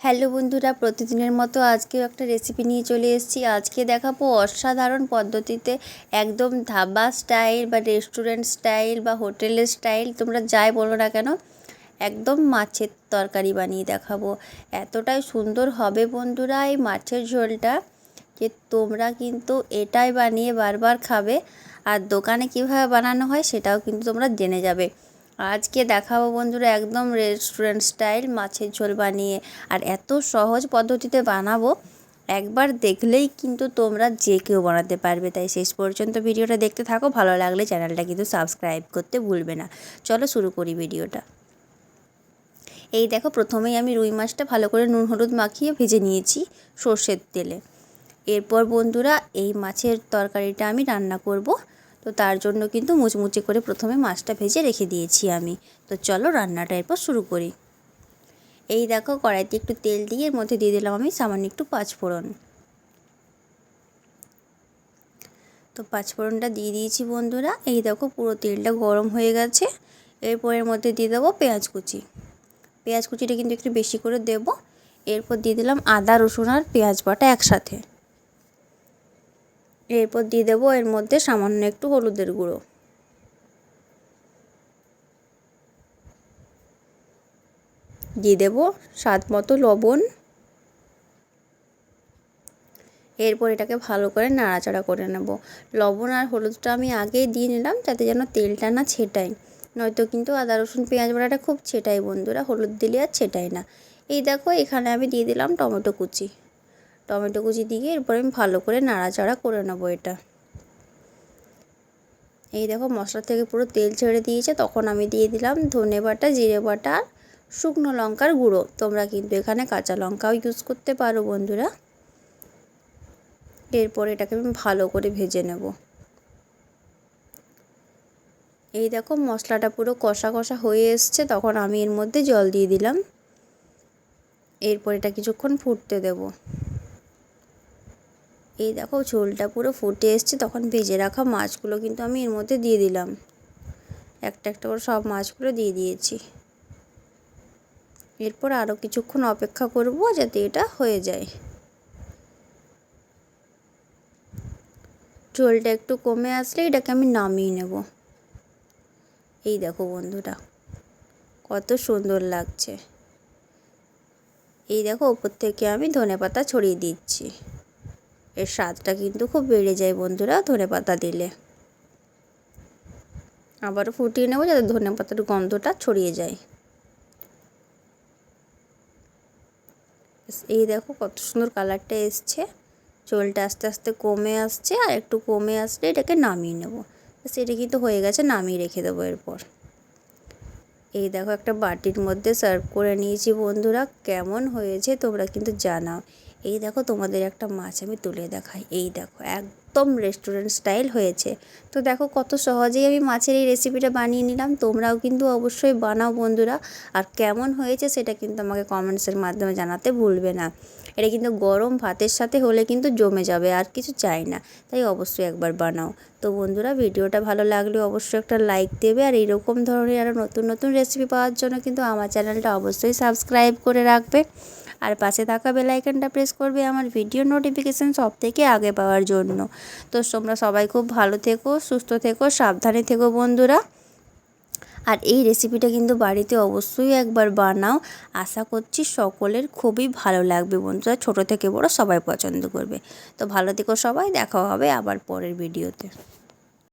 Hello বন্ধুরা, প্রতিদিনের মতো আজকেও একটা রেসিপি নিয়ে চলে এসেছি। আজকে দেখাবো অসাধারণ পদ্ধতিতে একদম ধাবা স্টাইল বা রেস্টুরেন্ট স্টাইল বা হোটেলের স্টাইল তোমরা যাই বলো না কেন, একদম মাছের তরকারি বানিয়ে দেখাবো। এতটাই সুন্দর হবে বন্ধুরা এই মাছের ঝোলটা যে তোমরা কিন্তু এটাই বানিয়ে বারবার খাবে। আর দোকানে কীভাবে বানানো হয় সেটাও কিন্তু তোমরা জেনে যাবে। আজকে দেখাবো বন্ধুরা একদম রেস্টুরেন্ট স্টাইল মাছের ঝোল বানিয়ে। আর এত সহজ পদ্ধতিতে বানাবো, একবার দেখলেই কিন্তু তোমরা যে কেউ বানাতে পারবে। তাই শেষ পর্যন্ত ভিডিওটা দেখতে থাকো, ভালো লাগলে চ্যানেলটা কিন্তু সাবস্ক্রাইব করতে ভুলবে না। চলো শুরু করি ভিডিওটা। এই দেখো, প্রথমেই আমি রুই মাছটা ভালো করে নুন হলুদ মাখিয়ে ভেজে নিয়েছি সর্ষের তেলে। এরপর বন্ধুরা এই মাছের তরকারিটা আমি রান্না করব। তো তার জন্য কিন্তু মুচমুচে করে প্রথমে মাছটা ভেজে রেখে দিয়েছি আমি। তো চলো রান্নাটা এরপর শুরু করি। এই দেখো কড়াইতে একটু তেল দিয়ে এর মধ্যে দিয়ে দিলাম আমি সামান্য একটু পাঁচফোড়ন। তো পাঁচফোড়নটা দিয়ে দিয়েছি বন্ধুরা। এই দেখো পুরো তেলটা গরম হয়ে গেছে। এরপর এর মধ্যে দিয়ে দেবো পেঁয়াজ কুচি। পেঁয়াজ কুচিটা কিন্তু একটু বেশি করে দেব। এরপর দিয়ে দিলাম আদা, রসুন আর পেঁয়াজ বাটা একসাথে। এরপর দিয়ে দেবো এর মধ্যে সামান্য একটু হলুদের গুঁড়ো। দিয়ে দেবো স্বাদ মতো লবণ। এরপর এটাকে ভালো করে নাড়াচাড়া করে নেব। লবণ আর হলুদটা আমি আগেই দিয়ে নিলাম যাতে যেন তেলটা না ছেটায়। নয়তো কিন্তু আদা, রসুন, পেঁয়াজ বাটাটা খুব ছেটাই বন্ধুরা, হলুদ দিলে আর ছেটাই না। এই দেখো এখানে আমি দিয়ে দিলাম টমেটো কুচি। টমেটো কুচি দিয়ে এরপর আমি ভালো করে নাড়াচাড়া করে নেব এটা। এই দেখো মশলা থেকে পুরো তেল ছেড়ে দিয়েছে, তখন আমি দিয়ে দিলাম ধনে বাটা, জিরে বাটা আর শুকনো লঙ্কার গুঁড়ো। তোমরা কিন্তু এখানে কাঁচা লঙ্কাও ইউজ করতে পারো বন্ধুরা। এরপর এটাকে আমি ভালো করে ভেজে নেব। এই দেখো মশলাটা পুরো কষা কষা হয়ে এসছে, তখন আমি এর মধ্যে জল দিয়ে দিলাম। এরপর এটা কিছুক্ষণ ফুটতে দেবো। এই দেখো ঝোলটা পুরো ফুটে এসছে, তখন ভেজে রাখা মাছগুলো কিন্তু আমি এর মধ্যে দিয়ে দিলাম। একটা একটা করে সব মাছগুলো দিয়ে দিয়েছি। এরপর আরও কিছুক্ষণ অপেক্ষা করব যাতে এটা হয়ে যায়। ঝোলটা একটু কমে আসলে এটাকে আমি নামিয়ে নেব। এই দেখো বন্ধুরা, কত সুন্দর লাগছে। এই দেখো, ওপর থেকে আমি ধনে পাতা ছড়িয়ে দিচ্ছি। এর স্বাদটা কিন্তু খুব বেড়ে যায় বন্ধুরা ধনে পাতা দিলে। আবারও ফুটিয়ে নেব যাতে ধনে পাতার গন্ধটা ছড়িয়ে যায়। এই দেখো কত সুন্দর কালারটা এসছে। চোলটা আস্তে আস্তে কমে আসছে আর একটু কমে আসলে এটাকে নামিয়ে নেব। সেটা কিন্তু হয়ে গেছে, নামিয়ে রেখে দেবো এরপর। এই দেখো একটা বাটির মধ্যে সার্ভ করে নিয়েছি বন্ধুরা, কেমন হয়েছে তোমরা কিন্তু জানাও। এই দেখো তোমাদের একটা মাছ আমি তুলে দেখাই। এই দেখো, একদম রেস্টুরেন্ট স্টাইল হয়েছে। তো দেখো কত সহজেই আমি মাছের এই রেসিপিটা বানিয়ে নিলাম। তোমরাও কিন্তু অবশ্যই বানাও বন্ধুরা। আর কেমন হয়েছে সেটা কিন্তু আমাকে কমেন্টসের মাধ্যমে জানাতে ভুলবে না। এটা কিন্তু গরম ভাতের সাথে হলে কিন্তু জমে যাবে, আর কিছু চাই না। তাই অবশ্যই একবার বানাও। তো বন্ধুরা, ভিডিওটা ভালো লাগলে অবশ্যই একটা লাইক দেবে। আর এরকম ধরনের আরও নতুন নতুন রেসিপি পাওয়ার জন্য কিন্তু আমার চ্যানেলটা অবশ্যই সাবস্ক্রাইব করে রাখবে। আর পাশে থাকা বেলাইকনটা প্রেস করবে আমার ভিডিও নোটিফিকেশান সব থেকে আগে পাওয়ার জন্য। তো তোমরা সবাই খুব ভালো থেকো, সুস্থ থেকো, সাবধানে থেকো বন্ধুরা। আর এই রেসিপিটা কিন্তু বাড়িতে অবশ্যই একবার বানাও। আশা করছি সকলের খুবই ভালো লাগবে বন্ধুরা, ছোট থেকে বড় সবাই পছন্দ করবে। তো ভালো থেকো সবাই, দেখা হবে আবার পরের ভিডিওতে